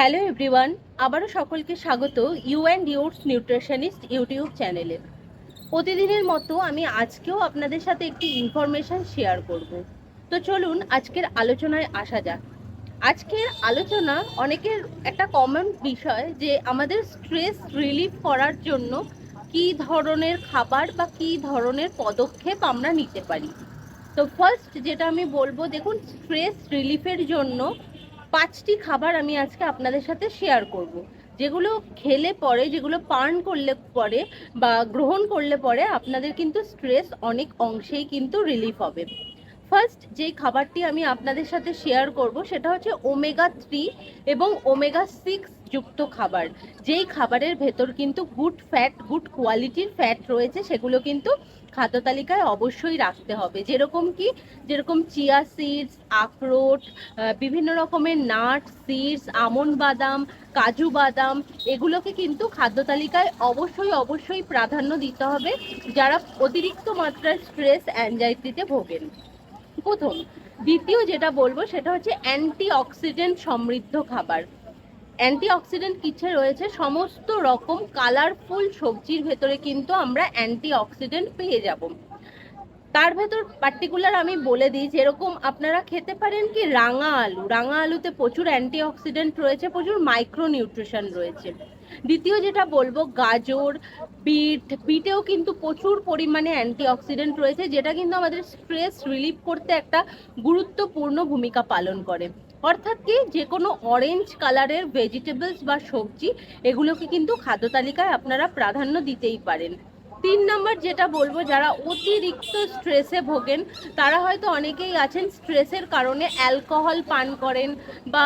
Hello everyone, আবারও সকলকে স্বাগত you and yours nutritionist YouTube চ্যানেলে। প্রতিদিনের মতো আমি আজকেও আপনাদের সাথে একটি ইনফরমেশন শেয়ার করব। তো চলুন আজকের আলোচনায় আসা যাক। আজকের আলোচনা অনেকের একটা কমন বিষয় যে আমাদের স্ট্রেস রিলিফ করার জন্য কী ধরনের খাবার বা কী ধরনের পদক্ষেপ আমরা নিতে পারি। তো ফার্স্ট যেটা আমি বলব, দেখুন স্ট্রেস রিলিফের জন্য পাঁচটি খাবার আমি আজকে আপনাদের সাথে শেয়ার করব। যেগুলো খেলে পরে, যেগুলো পান করলে পরে বা গ্রহণ করলে পরে আপনাদের কিন্তু স্ট্রেস অনেক অংশেই কিন্তু রিলিফ হবে ফার্স্ট যেই খাবারটি আমি আপনাদের সাথে শেয়ার করব সেটা হচ্ছে ওমেগা থ্রি এবং ওমেগা সিক্স যুক্ত খাবার যেই খাবারের ভেতর কিন্তু গুড ফ্যাট গুড কোয়ালিটির ফ্যাট রয়েছে, সেগুলো কিন্তু খাদ্য তালিকায় অবশ্যই রাখতে হবে। যেরকম কি, যেরকম চিয়া সিডস আখরোট বিভিন্ন রকমের নাট সিডস আমন্ড বাদাম, কাজু বাদাম, এগুলোকে কিন্তু খাদ্য তালিকায় অবশ্যই অবশ্যই প্রাধান্য দিতে হবে যারা অতিরিক্ত মাত্রায় স্ট্রেস অ্যাংজাইটিতে ভোগেন। প্রথম, দ্বিতীয় যেটা বলব সেটা হচ্ছে অ্যান্টি অক্সিডেন্ট সমৃদ্ধ খাবার। অ্যান্টি অক্সিডেন্ট কিচ্ছে রয়েছে, সমস্ত রকম কালারফুল সবজির ভেতরে কিন্তু আমরা অ্যান্টিঅক্সিডেন্ট পেয়ে যাব। তার ভেতর পার্টিকুলার আমি বলে দিই, যেরকম আপনারা খেতে পারেন কি রাঙা আলু, রাঙা আলুতে প্রচুর অ্যান্টিঅক্সিডেন্ট রয়েছে, প্রচুর মাইক্রো নিউট্রিশন রয়েছে। দ্বিতীয় যেটা বলব, গাজর, বিট, বিটেও কিন্তু প্রচুর পরিমাণে অ্যান্টিঅক্সিডেন্ট রয়েছে, যেটা কিন্তু আমাদের স্ট্রেস রিলিফ করতে একটা গুরুত্বপূর্ণ ভূমিকা পালন করে। অর্থাৎ কি? যে কোনো অরেঞ্জ কালারের ভেজিটেবলস বা সবজি, এগুলোকে কিন্তু খাদ্য তালিকায় আপনারা প্রাধান্য দিতেই পারেন। তিন নম্বর যেটা বলব, যারা অতিরিক্ত স্ট্রেসে ভোগেন, তারা হয়তো অনেকেই আছেন স্ট্রেসের কারণে অ্যালকোহল পান করেন বা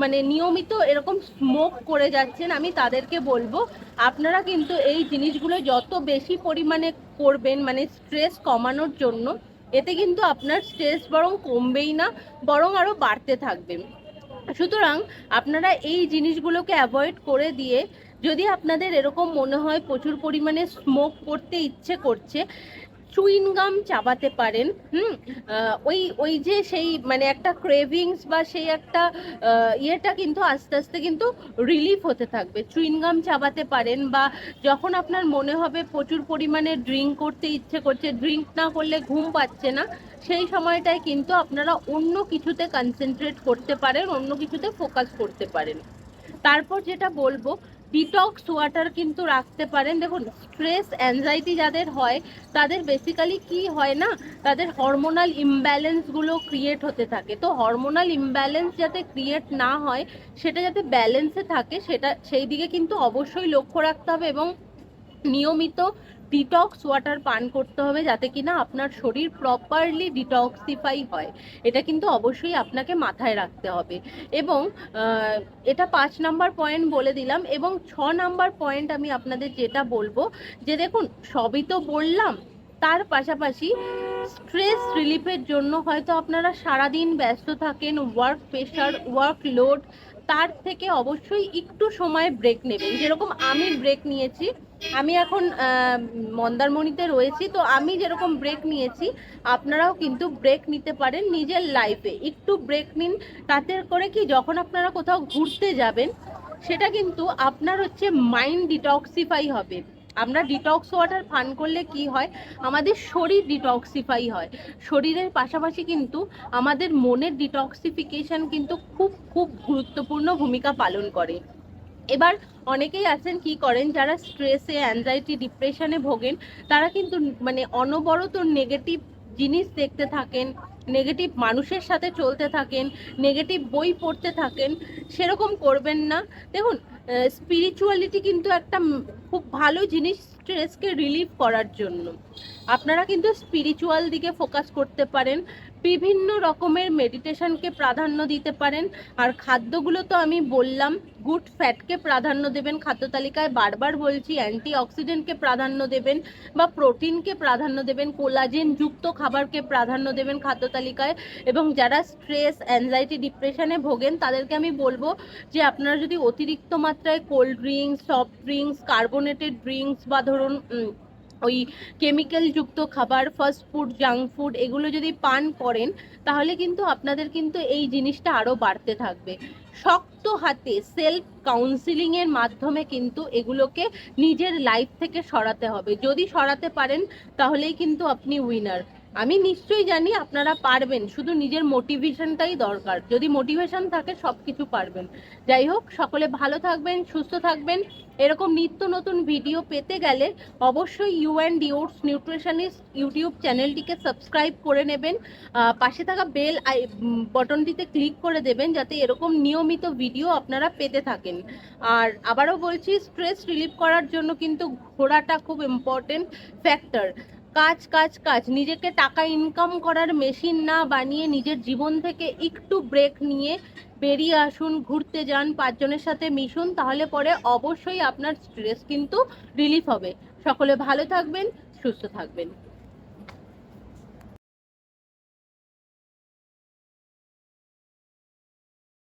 মানে নিয়মিত এরকম স্মোক করে যাচ্ছেন, আমি তাদেরকে বলব, আপনারা কিন্তু এই জিনিসগুলো যত বেশি পরিমাণে করবেন মানে স্ট্রেস কমানোর জন্য এতে কিন্তু আপনার স্ট্রেস বরং কমবেই না, বরং আরও বাড়তে থাকবে। সুতরাং আপনারা এই জিনিসগুলোকে অ্যাভয়েড করে দিয়ে যদি আপনাদের এরকম মনে হয় প্রচুর পরিমাণে স্মোক করতে ইচ্ছে করছে চুইন গাম চাবাতে পারেন, হুম? ওই ওই যে সেই মানে একটা ক্রেভিংস বা সেই একটা ইয়েটা কিন্তু আস্তে আস্তে কিন্তু রিলিফ হতে থাকবে। চুইন গাম চাবাতে পারেন বা যখন আপনার মনে হবে প্রচুর পরিমাণে ড্রিঙ্ক করতে ইচ্ছে করছে ড্রিঙ্ক না করলে ঘুম পাচ্ছে না, সেই সময়টায় কিন্তু আপনারা অন্য কিছুতে কনসেন্ট্রেট করতে পারেন, অন্য কিছুতে ফোকাস করতে পারেন। তারপর যেটা বলব ডিটক্স ওয়াটার কিন্তু রাখতে পারেন। দেখুন স্ট্রেস অ্যাংজাইটি যাদের হয়, তাদের বেসিক্যালি কি হয় না, তাদের হরমোনাল ইমব্যালেন্সগুলো ক্রিয়েট হতে থাকে। তো হরমোনাল ইমব্যালেন্স যাতে ক্রিয়েট না হয়, সেটা যাতে ব্যালেন্সে থাকে, সেটা সেই দিকে কিন্তু অবশ্যই লক্ষ্য রাখতে হবে এবং নিয়মিত ডিটক্স ওয়াটার পান করতে হবে যাতে কিনা আপনার শরীর প্রপারলি ডিটক্সিফাই হয়। এটা কিন্তু অবশ্যই আপনাকে মাথায় রাখতে হবে। এবং এটা পাঁচ নাম্বার পয়েন্ট বলে দিলাম এবং ছ নাম্বার পয়েন্ট আমি আপনাদের যেটা বলব যে দেখুন, সবই তো বললাম, তার পাশাপাশি স্ট্রেস রিলিফের জন্য হয়তো আপনারা সারাদিন ব্যস্ত থাকেন ওয়ার্ক প্রেশার ওয়ার্ক লোড তার থেকে অবশ্যই একটু সময় ব্রেক নেবেন। যেরকম আমি ব্রেক নিয়েছি আমি এখন মন্দারমণিতে রয়েছি, তো আমি যেরকম ব্রেক নিয়েছি, আপনারাও কিন্তু ব্রেক নিতে পারেন নিজের লাইফে একটু ব্রেক নিন, তাতে করে কি যখন আপনারা কোথাও ঘুরতে যাবেন, সেটা কিন্তু আপনার হচ্ছে মাইন্ড ডিটক্সিফাই হবে। আমরা ডিটক্স ওয়াটার পান করলে কি হয়, আমাদের শরীর ডিটক্সিফাই হয়। শরীরের পাশাপাশি কিন্তু আমাদের মনের ডিটক্সিফিকেশন কিন্তু খুব খুব গুরুত্বপূর্ণ ভূমিকা পালন করে। এবার অনেকেই আছেন কি করেন, যারা স্ট্রেসে অ্যাংজাইটি ডিপ্রেশনে ভোগেন, তারা কিন্তু মানে অনবরত নেগেটিভ জিনিস দেখতে থাকেন নেগেটিভ মানুষের সাথে চলতে থাকেন নেগেটিভ বই পড়তে থাকেন, সেরকম করবেন না। দেখুন স্পিরিচুয়ালিটি কিন্তু একটা খুব ভালো জিনিস স্ট্রেসকে রিলিভ করার জন্য। আপনারা কিন্তু স্পিরিচুয়াল দিকে ফোকাস করতে পারেন। বিভিন্ন রকমের মেডিটেশনকে প্রাধান্য দিতে পারেন। আর খাদ্যগুলো তো আমি বললাম গুড ফ্যাটকে প্রাধান্য দেবেন। খাদ্য তালিকায় বারবার বলছি অ্যান্টি অক্সিডেন্টকে প্রাধান্য দেবেন বা প্রোটিনকে প্রাধান্য দেবেন কোলাজেন যুক্ত খাবারকে প্রাধান্য দেবেন খাদ্য তালিকায়। এবং যারা স্ট্রেস অ্যাংজাইটি ডিপ্রেশনে ভোগেন, তাদেরকে আমি বলব যে আপনারা যদি অতিরিক্ত মাত্রায় cold drinks soft drinks carbonated drinks বা ধরুন ওই কেমিক্যালযুক্ত খাবার ফাস্ট ফুড জাঙ্ক ফুড এগুলো যদি পান করেন, তাহলে কিন্তু আপনাদের কিন্তু এই জিনিসটা আরও বাড়তে থাকবে। শক্ত হাতে সেলফ কাউন্সিলিংয়ের মাধ্যমে কিন্তু এগুলোকে নিজের লাইফ থেকে সরাতে হবে। যদি সরাতে পারেন, তাহলেই কিন্তু আপনি উইনার আমি নিশ্চয়ই জানি আপনারা পারবেন, শুধু নিজের মোটিভেশনটাই দরকার। যদি মোটিভেশন থাকে সব কিছু পারবেন। যাই হোক, সকলে ভালো থাকবেন, সুস্থ থাকবেন। এরকম নিত্য নতুন ভিডিও পেতে গেলে অবশ্যই you and yours nutritionist YouTube চ্যানেলটিকে সাবস্ক্রাইব করে নেবেন। পাশে থাকা বেল আই বটনটিতে ক্লিক করে দেবেন, যাতে এরকম নিয়মিত ভিডিও আপনারা পেতে থাকেন। আর আবারও বলছি স্ট্রেস রিলিভ করার জন্য কিন্তু ঘোরাটা খুব ইম্পর্টেন্ট ফ্যাক্টর কাজ কাজ কাজ। নিজেকে টাকা ইনকাম করার মেশিন না বানিয়ে নিজের জীবন থেকে একটু ব্রেক নিয়ে বেরিয়ে আসুন, ঘুরতে যান, পাঁচজনের সাথে মিশুন, তাহলে পরে অবশ্যই আপনার স্ট্রেস কিন্তু রিলিফ হবে। সকলে ভালো থাকবেন, সুস্থ থাকবেন।